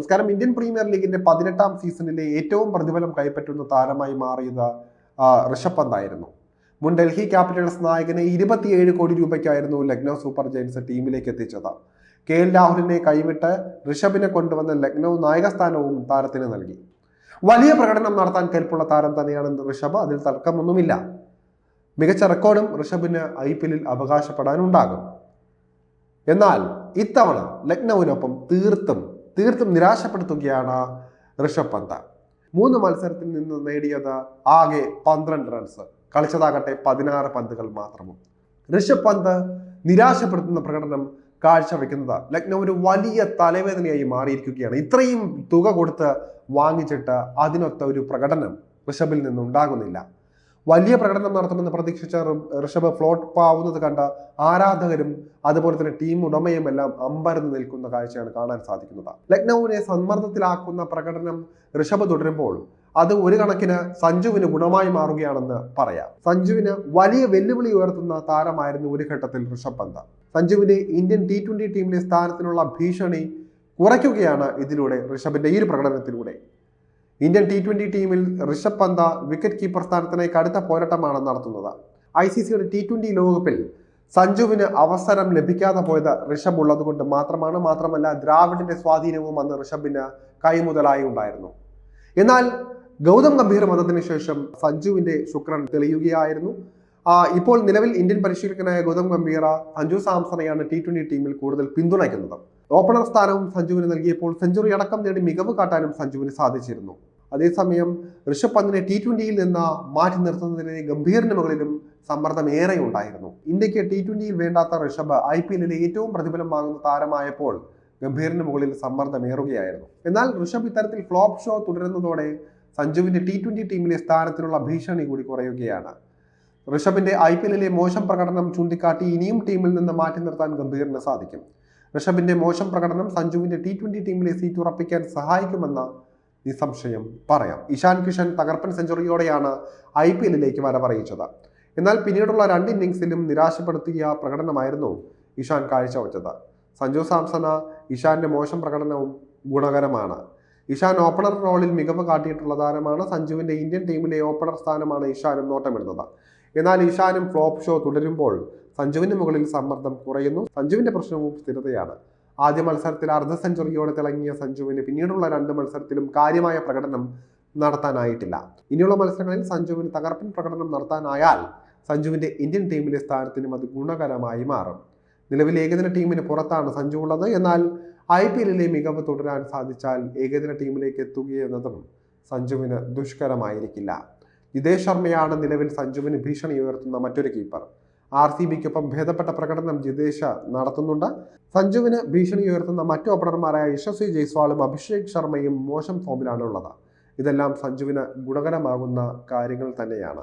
നമസ്കാരം. Indian premier ലീഗിന്റെ പതിനെട്ടാം സീസണിലെ ഏറ്റവും പ്രതിഫലം കൈപ്പറ്റുന്ന താരമായി മാറിയത് ഋഷഭ് പന്തായിരുന്നു മുൻ ഡൽഹി ക്യാപിറ്റൽസ് നായകനെ ഇരുപത്തിയേഴ് കോടി രൂപയ്ക്കായിരുന്നു ലക്നൗ സൂപ്പർ ജയൻസ് ടീമിലേക്ക് എത്തിച്ചത്. കെ എൽ രാഹുലിനെ കൈവിട്ട് ഋഷഭിനെ കൊണ്ടുവന്ന ലക്നൗ നായകസ്ഥാനവും താരത്തിന് നൽകി. വലിയ പ്രകടനം നടത്താൻ കെൽപ്പുള്ള താരം തന്നെയാണ് ഋഷഭ്. അതിൽ തർക്കമൊന്നുമില്ല. മികച്ച റെക്കോർഡും ഋഷഭിന് ഐ പി എല്ലിൽ അവകാശപ്പെടാനുണ്ടാകും. എന്നാൽ ഇത്തവണ ലക്നൌവിനൊപ്പം തീർത്തും തീർത്തും നിരാശപ്പെടുത്തുകയാണ് ഋഷഭ് പന്ത്. മൂന്ന് മത്സരത്തിൽ നിന്ന് നേടിയത് ആകെ പന്ത്രണ്ട് റൺസ് കളിച്ചതാകട്ടെ പതിനാറ് പന്തുകൾ മാത്രവും. ഋഷഭ് പന്ത് നിരാശപ്പെടുത്തുന്ന പ്രകടനം കാഴ്ചവെക്കുന്നത് ലക്നൗ ഒരു വലിയ തലവേദനയായി മാറിയിരിക്കുകയാണ്. ഇത്രയും തുക കൊടുത്ത് വാങ്ങിച്ചിട്ട് അതിനൊത്ത ഒരു പ്രകടനം ഋഷഭിൽ നിന്നുണ്ടാകുന്നില്ല. വലിയ പ്രകടനം നടത്തുമെന്ന് പ്രതീക്ഷിച്ച ഋഷഭ് ഫ്ലോട്ട് ആവുന്നത് കണ്ട ആരാധകരും അതുപോലെ തന്നെ ടീം ഉടമയും എല്ലാം അമ്പരന്ന് നിൽക്കുന്ന കാഴ്ചയാണ് കാണാൻ സാധിക്കുന്നത്. ലക്നൌവിനെ സമ്മർദ്ദത്തിലാക്കുന്ന പ്രകടനം ഋഷഭ് തുടരുമ്പോൾ അത് ഒരു കണക്കിന് സഞ്ജുവിന് ഗുണമായി മാറുകയാണെന്ന് പറയാം. സഞ്ജുവിന് വലിയ വെല്ലുവിളി ഉയർത്തുന്ന താരമായിരുന്നു ഒരു ഘട്ടത്തിൽ ഋഷഭ് പന്ത്. സഞ്ജുവിന്റെ ഇന്ത്യൻ ടി ട്വന്റി ടീമിലെ സ്ഥാനത്തിനുള്ള ഭീഷണി കുറയ്ക്കുകയാണ് ഇതിലൂടെ ഋഷഭിന്റെ ഈ ഒരു പ്രകടനത്തിലൂടെ. ഇന്ത്യൻ ടി ട്വന്റി ടീമിൽ ഋഷഭ് പന്ത വിക്കറ്റ് കീപ്പർ സ്ഥാനത്തിനായി കടുത്ത പോരാട്ടമാണ് നടത്തുന്നത്. ഐ സി സിയുടെ ടി ട്വന്റി ലോകകപ്പിൽ സഞ്ജുവിന് അവസരം ലഭിക്കാതെ പോയത് ഋഷഭ് ഉള്ളതുകൊണ്ട് മാത്രമാണ് മാത്രമല്ല ദ്രാവിഡിന്റെ സ്വാധീനവും അന്ന് ഋഷഭിന് കൈമുതലായി ഉണ്ടായിരുന്നു. എന്നാൽ ഗൗതം ഗംഭീർ വന്നതിന് ശേഷം സഞ്ജുവിന്റെ ശുക്രൻ തെളിയുകയായിരുന്നു. ഇപ്പോൾ നിലവിൽ ഇന്ത്യൻ പരിശീലകനായ ഗൗതം ഗംഭീർ സഞ്ജു സാംസണെയാണ് ടി ട്വന്റി ടീമിൽ കൂടുതൽ പിന്തുണയ്ക്കുന്നത്. ഓപ്പണർ സ്ഥാനവും സഞ്ജുവിന് നൽകിയപ്പോൾ സെഞ്ചുറി അടക്കം നേടി മികവ് കാട്ടാനും സഞ്ജുവിന് സാധിച്ചിരുന്നു. അതേസമയം ഋഷഭ് പന്തിനെ ടി ട്വന്റിയിൽ നിന്ന് മാറ്റി നിർത്തുന്നതിന് ഗംഭീറിന് മുകളിലും സമ്മർദ്ദം ഏറെ ഉണ്ടായിരുന്നു ഇന്ത്യയ്ക്ക് ടി ട്വന്റിയിൽ വേണ്ടാത്ത ഋഷഭ് ഐ പി എല്ലിലെ ഏറ്റവും പ്രതിഫലം വാങ്ങുന്ന താരമായപ്പോൾ ഗംഭീറിന് മുകളിൽ സമ്മർദ്ദമേറുകയായിരുന്നു എന്നാൽ ഋഷഭ് ഇത്തരത്തിൽ ഫ്ലോപ്പ് ഷോ തുടരുന്നതോടെ സഞ്ജുവിന്റെ ടി ട്വന്റി ടീമിലെ സ്ഥാനത്തിനുള്ള ഭീഷണി കൂടി കുറയുകയാണ്. ഋഷഭിന്റെ ഐ പി എല്ലിലെ മോശം പ്രകടനം ചൂണ്ടിക്കാട്ടി ഇനിയും ടീമിൽ നിന്ന് മാറ്റി നിർത്താൻ ഗംഭീറിന് സാധിക്കും. ഋഷഭിന്റെ മോശം പ്രകടനം സഞ്ജുവിന്റെ ടി ട്വന്റി ടീമിലെ സീറ്റ് ഉറപ്പിക്കാൻ സഹായിക്കുമെന്ന നിസ്സംശയം പറയാം. ഇഷാൻ കിഷൻ തകർപ്പൻ സെഞ്ചുറിയോടെയാണ് ഐ പി എല്ലിലേക്ക് വരവറിയിച്ചത് എന്നാൽ പിന്നീടുള്ള രണ്ട് ഇന്നിങ്സിലും നിരാശപ്പെടുത്തിയ പ്രകടനമായിരുന്നു ഇഷാൻ കാഴ്ചവെച്ചത്. സഞ്ജു സാംസണ ഇഷാന്റെ മോശം പ്രകടനവും ഗുണകരമാണ്. ഇഷാൻ ഓപ്പണർ റോളിൽ മികവ് കാട്ടിയിട്ടുള്ള താരമാണ് സഞ്ജുവിന്റെ ഇന്ത്യൻ ടീമിലെ ഓപ്പണർ സ്ഥാനമാണ് ഇഷാനും നോട്ടമിടുന്നത്. എന്നാൽ ഇഷാനും ഫ്ലോപ്പ് ഷോ തുടരുമ്പോൾ സഞ്ജുവിന് മുകളിൽ സമ്മർദ്ദം കുറയുന്നു. സഞ്ജുവിന്റെ പ്രശ്നവും സ്ഥിരതയാണ്. ആദ്യ മത്സരത്തിൽ അർദ്ധ സെഞ്ചുറിയോടെ തിളങ്ങിയ സഞ്ജുവിന് പിന്നീടുള്ള രണ്ട് മത്സരത്തിലും കാര്യമായ പ്രകടനം നടത്താനായിട്ടില്ല. ഇനിയുള്ള മത്സരങ്ങളിൽ സഞ്ജുവിന് തകർപ്പൻ പ്രകടനം നടത്താനായാൽ സഞ്ജുവിന്റെ ഇന്ത്യൻ ടീമിലെ സ്ഥാനത്തിനും അത് ഗുണകരമായി മാറും. നിലവിൽ ഏകദിന ടീമിന് പുറത്താണ് സഞ്ജു ഉള്ളത്. എന്നാൽ ഐ പി എല്ലിലെ മികവ് തുടരാൻ സാധിച്ചാൽ ഏകദിന ടീമിലേക്ക് എത്തുകയെന്നതും സഞ്ജുവിന് ദുഷ്കരമായിരിക്കില്ല. ജിതേഷ് ശർമ്മയാണ് നിലവിൽ സഞ്ജുവിന് ഭീഷണി ഉയർത്തുന്ന മറ്റൊരു കീപ്പർ. ആർ സി ബിക്കൊപ്പം ഭേദപ്പെട്ട പ്രകടനം ജിതേഷ നടത്തുന്നുണ്ട്. സഞ്ജുവിന് ഭീഷണി ഉയർത്തുന്ന മറ്റു ഓപ്പണർമാരായ യശസ്വി ജയ്സ്വാളും അഭിഷേക് ശർമ്മയും മോശം ഫോമിലാണ് ഉള്ളത് ഇതെല്ലാം സഞ്ജുവിന് ഗുണകരമാകുന്ന കാര്യങ്ങൾ തന്നെയാണ്.